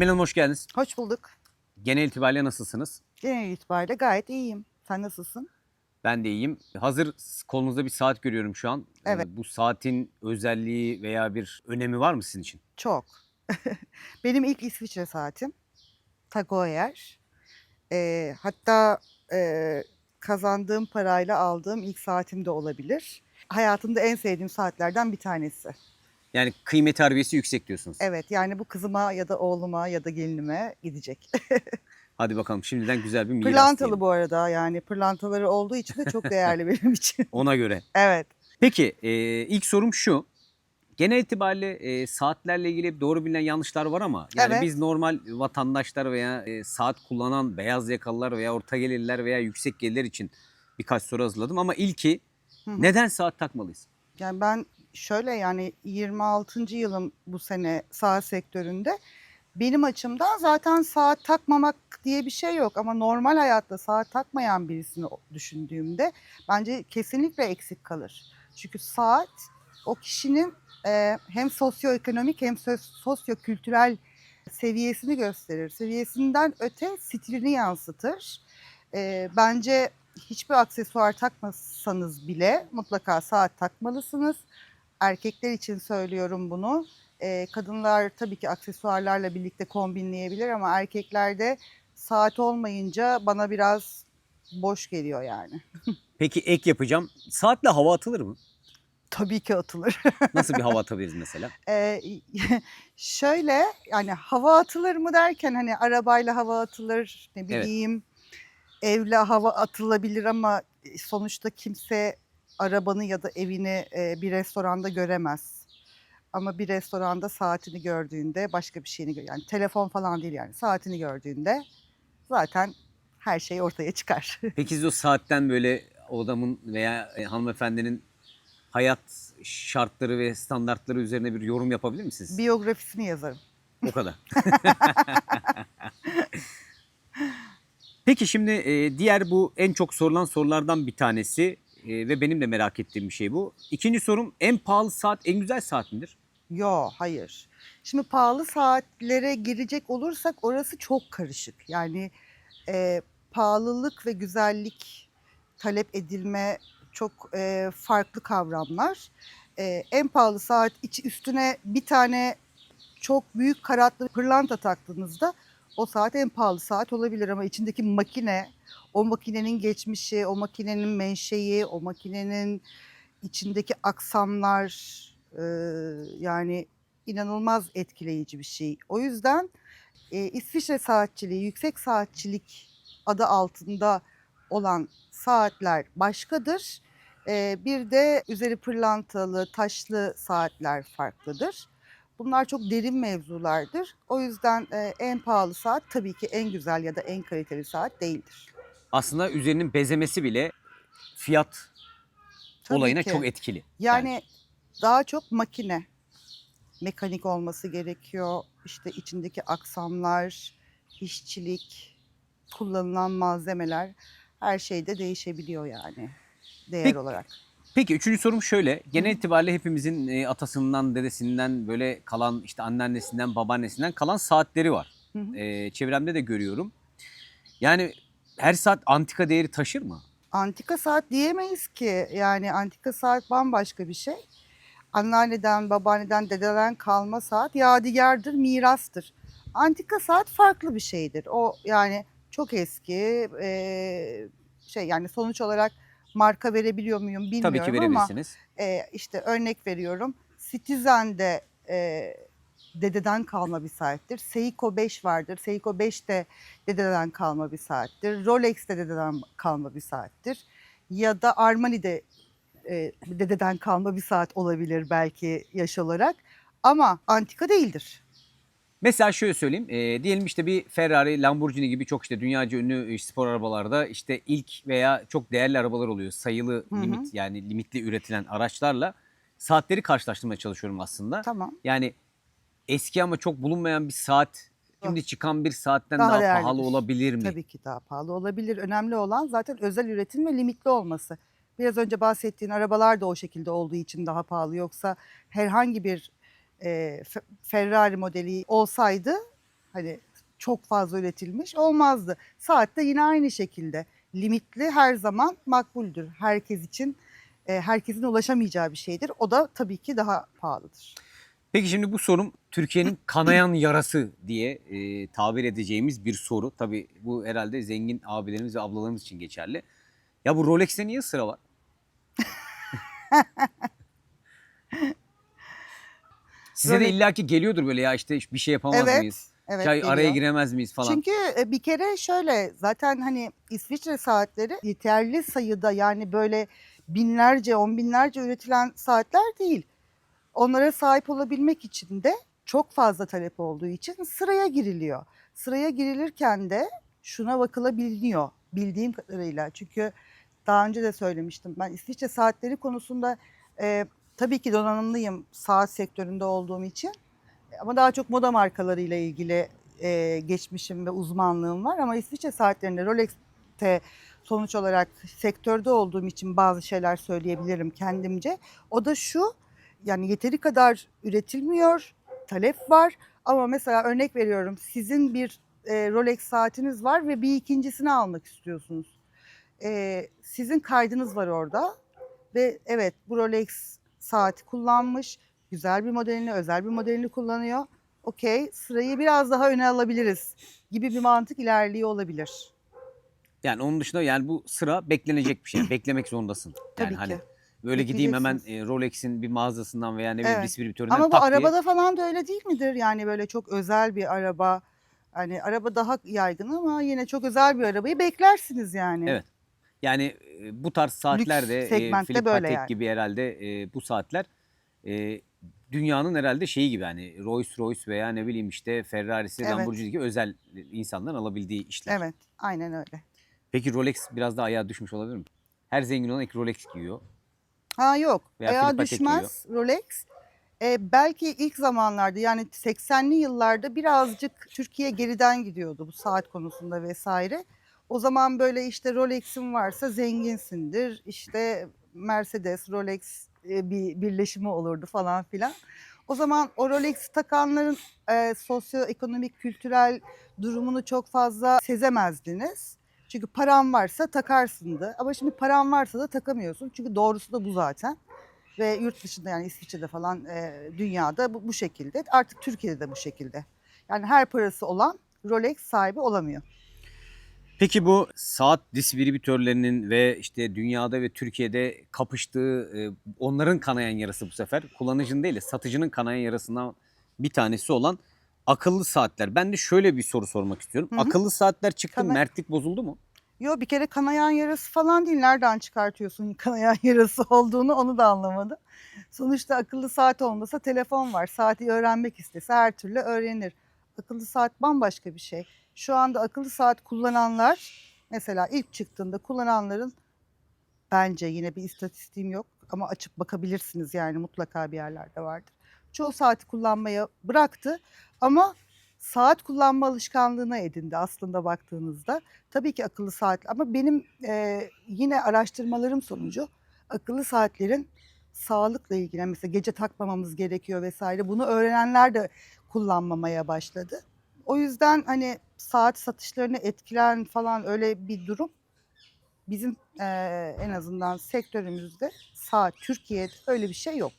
Emel Hanım hoş geldiniz. Hoş bulduk. Genel itibariyle nasılsınız? Genel itibariyle gayet iyiyim. Sen nasılsın? Ben de iyiyim. Hazır kolunuzda bir saat görüyorum şu an. Ee, Evet. Bu saatin özelliği veya bir önemi var mı sizin için? Çok. Benim ilk İsviçre saatim. Tag Heuer. Ee, hatta e, kazandığım parayla aldığım ilk saatim de olabilir. Hayatımda en sevdiğim saatlerden bir tanesi. Yani kıymet harbiyesi yüksek diyorsunuz. Evet yani bu kızıma ya da oğluma ya da gelinime gidecek. Hadi bakalım şimdiden güzel bir miras Pırlantalı diyelim. bu arada yani pırlantaları olduğu için de çok değerli benim için. Ona göre. Evet. Peki e, ilk sorum şu. Genel itibariyle e, saatlerle ilgili hep doğru bilinen yanlışlar var ama yani Evet. biz normal vatandaşlar veya e, saat kullanan beyaz yakalılar veya orta gelirler veya yüksek gelirler için birkaç soru hazırladım ama ilki neden saat takmalıyız? Yani ben şöyle yani 26. yılım bu sene saat sektöründe. Benim açımdan zaten saat takmamak diye bir şey yok ama normal hayatta saat takmayan birisini düşündüğümde bence kesinlikle eksik kalır. Çünkü saat o kişinin e, hem sosyoekonomik hem sosyokültürel seviyesini gösterir. Seviyesinden öte stilini yansıtır. E, bence hiçbir aksesuar takmasanız bile mutlaka saat takmalısınız. Erkekler için söylüyorum bunu. Ee, kadınlar tabii ki aksesuarlarla birlikte kombinleyebilir ama erkeklerde saat olmayınca bana biraz boş geliyor yani. Peki ek yapacağım. Saatle hava atılır mı? Tabii ki atılır. Nasıl bir hava atabiliriz mesela? Ee, şöyle yani hava atılır mı derken hani arabayla hava atılır ne Evet. bileyim evle hava atılabilir ama sonuçta kimse arabanı ya da evini e, bir restoranda göremez. Ama bir restoranda saatini gördüğünde başka bir şeyini gör. Yani telefon falan değil yani saatini gördüğünde zaten her şey ortaya çıkar. Peki siz o saatten böyle o adamın veya e, hanımefendinin hayat şartları ve standartları üzerine bir yorum yapabilir misiniz? Biyografisini yazarım. O kadar. Peki şimdi diğer bu en çok sorulan sorulardan bir tanesi e, ve benim de merak ettiğim bir şey bu. İkinci sorum en pahalı saat en güzel saat midir? Yo, hayır. Şimdi pahalı saatlere girecek olursak orası çok karışık. Yani e, pahalılık ve güzellik talep edilme çok e, farklı kavramlar. E, en pahalı saat içi üstüne bir tane çok büyük karatlı pırlanta taktığınızda o saat en pahalı saat olabilir ama içindeki makine, o makinenin geçmişi, o makinenin menşei, o makinenin içindeki aksamlar e, yani inanılmaz etkileyici bir şey. O yüzden e, İsviçre saatçiliği, yüksek saatçilik adı altında olan saatler başkadır. E, bir de üzeri pırlantalı, taşlı saatler farklıdır. Bunlar çok derin mevzulardır. O yüzden en pahalı saat tabii ki en güzel ya da en kaliteli saat değildir. Aslında üzerinin bezemesi bile fiyat Tabii olayına ki. çok etkili. Yani daha çok makine. Mekanik olması gerekiyor. İşte içindeki aksamlar, işçilik, kullanılan malzemeler her şeyde değişebiliyor yani değer Peki, olarak. Peki üçüncü sorum şöyle. Genel itibariyle hepimizin e, atasından, dedesinden böyle kalan işte anneannesinden, babaannesinden kalan saatleri var. Hı hı. E, çevremde de görüyorum. Yani her saat antika değeri taşır mı? Antika saat diyemeyiz ki. Yani antika saat bambaşka bir şey. Anneanneden, babaanneden, dededen kalma saat yadigardır, mirastır. Antika saat farklı bir şeydir. O yani çok eski eee, şey yani sonuç olarak marka verebiliyor muyum bilmiyorum Tabii ki ama verebilirsiniz. e, işte örnek veriyorum. Citizen'de e, dededen kalma bir saattir. Seiko 5 vardır. Seiko 5 de dededen kalma bir saattir. Rolex de dededen kalma bir saattir. Ya da Armani'de e, dededen kalma bir saat olabilir belki yaş olarak. Ama antika değildir. Mesela şöyle söyleyeyim. e, diyelim işte bir Ferrari, Lamborghini gibi çok işte dünyaca ünlü e, spor arabalarda işte ilk veya çok değerli arabalar oluyor. Sayılı Hı hı. limit yani limitli üretilen araçlarla saatleri karşılaştırmaya çalışıyorum aslında. Tamam. Yani eski ama çok bulunmayan bir saat şimdi çıkan bir saatten Daha daha, değerlidir. pahalı olabilir mi? Tabii ki daha pahalı olabilir. Önemli olan zaten özel üretim ve limitli olması. Biraz önce bahsettiğin arabalar da o şekilde olduğu için daha pahalı. Yoksa herhangi bir e, Fe- Ferrari modeli olsaydı Hani çok fazla üretilmiş olmazdı. Saat de yine aynı şekilde limitli her zaman makbuldür. Herkes için e, herkesin ulaşamayacağı bir şeydir. O da tabii ki daha pahalıdır. Peki şimdi bu sorum Türkiye'nin kanayan yarası diye e, tabir edeceğimiz bir soru. Tabii bu herhalde zengin abilerimiz ve ablalarımız için geçerli. Ya bu Rolex'te niye sıra var? Size de Rolex- illaki geliyordur böyle ya işte bir şey yapamaz Evet, mıyız? Evet. Çay araya geliyor. giremez miyiz falan. Çünkü e, bir kere şöyle zaten hani İsviçre saatleri yeterli sayıda yani böyle binlerce, on binlerce üretilen saatler değil. Onlara sahip olabilmek için de çok fazla talep olduğu için sıraya giriliyor. Sıraya girilirken de şuna bakılabiliyor bildiğim kadarıyla. Çünkü daha önce de söylemiştim ben İsviçre saatleri konusunda e, tabii ki donanımlıyım saat sektöründe olduğum için. Ama daha çok moda markalarıyla ilgili e, geçmişim ve uzmanlığım var. Ama İsviçre saatlerinde Rolex'te sonuç olarak sektörde olduğum için bazı şeyler söyleyebilirim kendimce. O da şu yani yeteri kadar üretilmiyor, talep var. Ama mesela örnek veriyorum sizin bir e, Rolex saatiniz var ve bir ikincisini almak istiyorsunuz. E, sizin kaydınız var orada ve evet bu Rolex saati kullanmış, güzel bir modelini, özel bir modelini kullanıyor. Okey, sırayı biraz daha öne alabiliriz gibi bir mantık ilerliyor olabilir. Yani onun dışında yani bu sıra beklenecek bir şey. Beklemek zorundasın. Yani Tabii hani ki. Böyle gideyim hemen e, Rolex'in bir mağazasından veya ne bileyim Evet. distribütöründen Ama bu tak diye- arabada falan da öyle değil midir? Yani böyle çok özel bir araba. Hani araba daha yaygın ama yine çok özel bir arabayı beklersiniz yani. Evet. Yani e, bu tarz saatlerde e, segmentte Philip böyle Patek yani. gibi herhalde e, bu saatler e, dünyanın herhalde şeyi gibi hani Rolls Royce veya ne bileyim işte Ferrari'si, Evet. Lamborghini gibi özel insanların alabildiği işler. Evet, aynen öyle. Peki Rolex biraz da ayağa düşmüş olabilir mi? Her zengin olan ilk Rolex giyiyor. Ha yok. Veya Ayağa Patek düşmez Rolex. Ee, belki ilk zamanlarda yani 80'li yıllarda birazcık Türkiye geriden gidiyordu bu saat konusunda vesaire. O zaman böyle işte Rolex'in varsa zenginsindir. İşte Mercedes, Rolex e, bir birleşimi olurdu falan filan. O zaman o Rolex takanların e, sosyoekonomik, kültürel durumunu çok fazla sezemezdiniz. Çünkü paran varsa takarsındı. Ama şimdi paran varsa da takamıyorsun. Çünkü doğrusu da bu zaten. Ve yurt dışında yani İsviçre'de falan e, dünyada bu, bu şekilde. Artık Türkiye'de de bu şekilde. Yani her parası olan Rolex sahibi olamıyor. Peki bu saat distribütörlerinin ve işte dünyada ve Türkiye'de kapıştığı e, onların kanayan yarası bu sefer kullanıcının değil de satıcının kanayan yarasından bir tanesi olan akıllı saatler. Ben de şöyle bir soru sormak istiyorum. Hı hı. Akıllı saatler çıktı Kana- mertlik bozuldu mu? Yo bir kere kanayan yarası falan değil. Nereden çıkartıyorsun kanayan yarası olduğunu onu da anlamadım. Sonuçta akıllı saat olmasa telefon var. Saati öğrenmek istese her türlü öğrenir. Akıllı saat bambaşka bir şey. Şu anda akıllı saat kullananlar mesela ilk çıktığında kullananların bence yine bir istatistiğim yok ama açıp bakabilirsiniz yani mutlaka bir yerlerde vardır. Çoğu saati kullanmaya bıraktı ama saat kullanma alışkanlığına edindi aslında baktığınızda. Tabii ki akıllı saat ama benim e, yine araştırmalarım sonucu akıllı saatlerin sağlıkla ilgili mesela gece takmamamız gerekiyor vesaire bunu öğrenenler de kullanmamaya başladı. O yüzden hani saat satışlarını etkilen falan öyle bir durum bizim e, en azından sektörümüzde saat Türkiye'de öyle bir şey yok.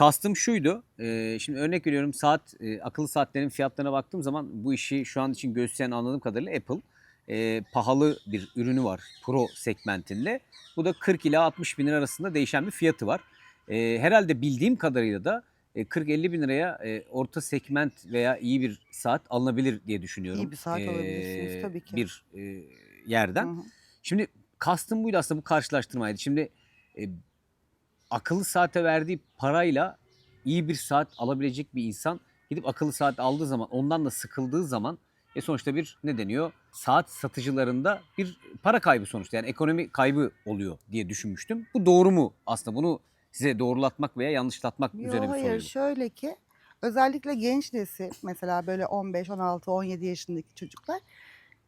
Kastım şuydu. e, şimdi örnek veriyorum saat e, akıllı saatlerin fiyatlarına baktığım zaman bu işi şu an için gösteren anladığım kadarıyla Apple e, pahalı bir ürünü var Pro segmentinde. Bu da 40 ila 60 bin lira arasında değişen bir fiyatı var. E, herhalde bildiğim kadarıyla da e, 40-50 bin liraya e, orta segment veya iyi bir saat alınabilir diye düşünüyorum. İyi bir saat alabilirsiniz, tabii ki. Bir e, yerden. Hı hı. Şimdi kastım buydu aslında bu karşılaştırmaydı. Şimdi e, akıllı saate verdiği parayla iyi bir saat alabilecek bir insan gidip akıllı saat aldığı zaman ondan da sıkıldığı zaman e sonuçta bir ne deniyor? Saat satıcılarında bir para kaybı sonuçta yani ekonomi kaybı oluyor diye düşünmüştüm. Bu doğru mu aslında bunu size doğrulatmak veya yanlışlatmak Yo, üzerine bir hayır soruydu. şöyle ki özellikle genç nesil mesela böyle 15, 16, 17 yaşındaki çocuklar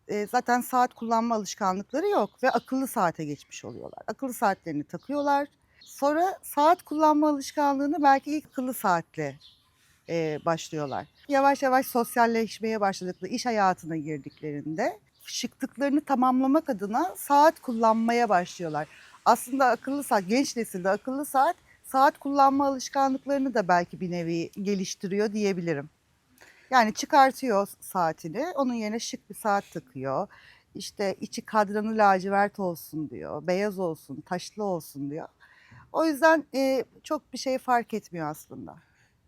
e, zaten saat kullanma alışkanlıkları yok ve akıllı saate geçmiş oluyorlar. Akıllı saatlerini takıyorlar. Sonra saat kullanma alışkanlığını belki ilk akıllı saatle e, başlıyorlar. Yavaş yavaş sosyalleşmeye başladıkları, iş hayatına girdiklerinde şıklıklarını tamamlamak adına saat kullanmaya başlıyorlar. Aslında akıllı saat, genç nesilde akıllı saat, saat kullanma alışkanlıklarını da belki bir nevi geliştiriyor diyebilirim. Yani çıkartıyor saatini, onun yerine şık bir saat takıyor. İşte içi kadranı lacivert olsun diyor, beyaz olsun, taşlı olsun diyor. O yüzden e, çok bir şey fark etmiyor aslında.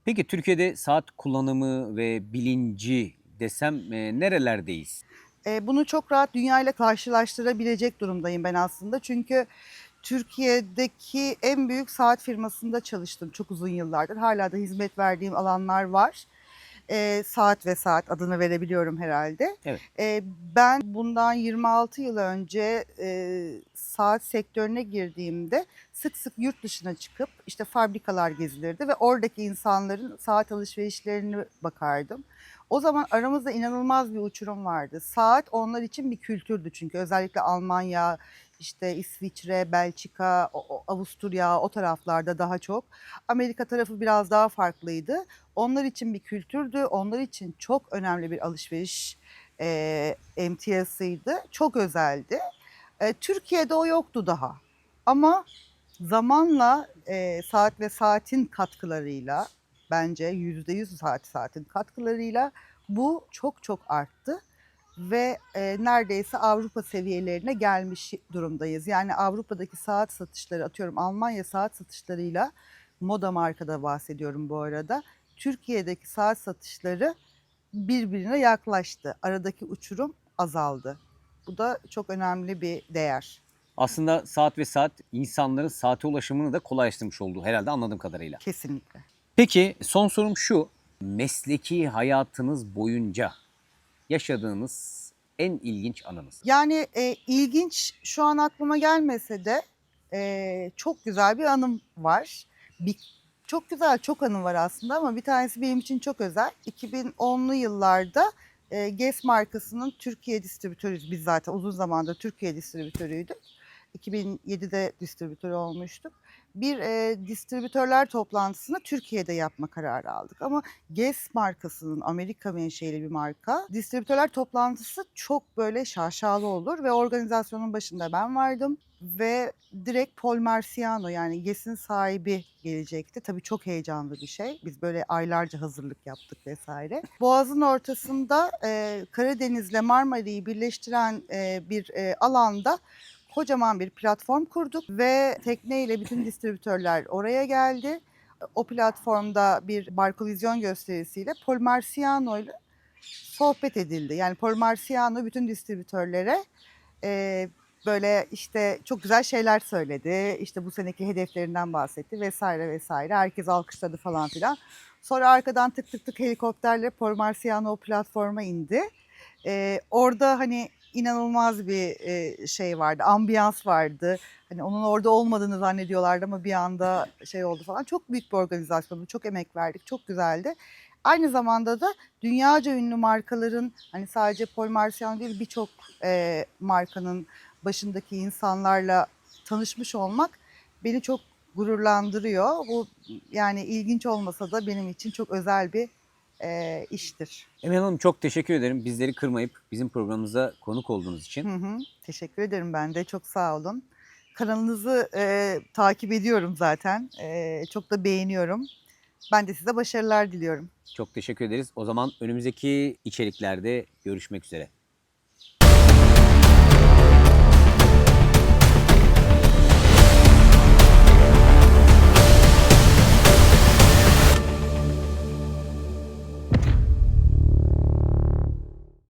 Peki Türkiye'de saat kullanımı ve bilinci desem e, nerelerdeyiz? E, bunu çok rahat dünyayla karşılaştırabilecek durumdayım ben aslında. Çünkü Türkiye'deki en büyük saat firmasında çalıştım çok uzun yıllardır. Hala da hizmet verdiğim alanlar var. E, saat ve saat adını verebiliyorum herhalde. Evet. E, ben bundan 26 yıl önce e, saat sektörüne girdiğimde sık sık yurt dışına çıkıp işte fabrikalar gezilirdi ve oradaki insanların saat alışverişlerini bakardım. O zaman aramızda inanılmaz bir uçurum vardı. Saat onlar için bir kültürdü çünkü özellikle Almanya, işte İsviçre, Belçika, Avusturya o taraflarda daha çok. Amerika tarafı biraz daha farklıydı. Onlar için bir kültürdü. Onlar için çok önemli bir alışveriş e, emtiyasıydı. Çok özeldi. E, Türkiye'de o yoktu daha. Ama zamanla e, saat ve saatin katkılarıyla bence yüzde yüz saat saatin katkılarıyla bu çok çok arttı ve e, neredeyse Avrupa seviyelerine gelmiş durumdayız. Yani Avrupa'daki saat satışları atıyorum Almanya saat satışlarıyla moda markada bahsediyorum bu arada. Türkiye'deki saat satışları birbirine yaklaştı. Aradaki uçurum azaldı. Bu da çok önemli bir değer. Aslında saat ve saat insanların saate ulaşımını da kolaylaştırmış oldu herhalde anladığım kadarıyla. Kesinlikle. Peki son sorum şu. Mesleki hayatınız boyunca yaşadığınız en ilginç anınız. Yani e, ilginç şu an aklıma gelmese de e, çok güzel bir anım var. Bir, çok güzel çok anım var aslında ama bir tanesi benim için çok özel. 2010'lu yıllarda e, GES markasının Türkiye distribütörüyüz. Biz zaten uzun zamandır Türkiye distribütörüydük. 2007'de distribütör olmuştuk. Bir e, distribütörler toplantısını Türkiye'de yapma kararı aldık. Ama Guess markasının Amerika menşeli bir marka. Distribütörler toplantısı çok böyle şaşalı olur ve organizasyonun başında ben vardım. Ve direkt Paul Marciano yani Guess'in sahibi gelecekti. Tabii çok heyecanlı bir şey. Biz böyle aylarca hazırlık yaptık vesaire. Boğaz'ın ortasında e, Karadeniz'le Marmara'yı birleştiren e, bir e, alanda kocaman bir platform kurduk ve tekneyle bütün distribütörler oraya geldi. O platformda bir barkolizyon gösterisiyle Paul Marciano ile sohbet edildi. Yani Paul Marciano bütün distribütörlere e, böyle işte çok güzel şeyler söyledi. İşte bu seneki hedeflerinden bahsetti vesaire vesaire. Herkes alkışladı falan filan. Sonra arkadan tık tık tık helikopterle Paul Marciano platforma indi. E, orada hani inanılmaz bir şey vardı, ambiyans vardı. Hani onun orada olmadığını zannediyorlardı ama bir anda şey oldu falan. Çok büyük bir organizasyondu, çok emek verdik, çok güzeldi. Aynı zamanda da dünyaca ünlü markaların hani sadece Paul Marciano değil birçok e, markanın başındaki insanlarla tanışmış olmak beni çok gururlandırıyor. Bu yani ilginç olmasa da benim için çok özel bir e, iştir. Emel Hanım çok teşekkür ederim. Bizleri kırmayıp bizim programımıza konuk olduğunuz için. Hı hı. Teşekkür ederim ben de. Çok sağ olun. Kanalınızı e, takip ediyorum zaten. E, çok da beğeniyorum. Ben de size başarılar diliyorum. Çok teşekkür ederiz. O zaman önümüzdeki içeriklerde görüşmek üzere.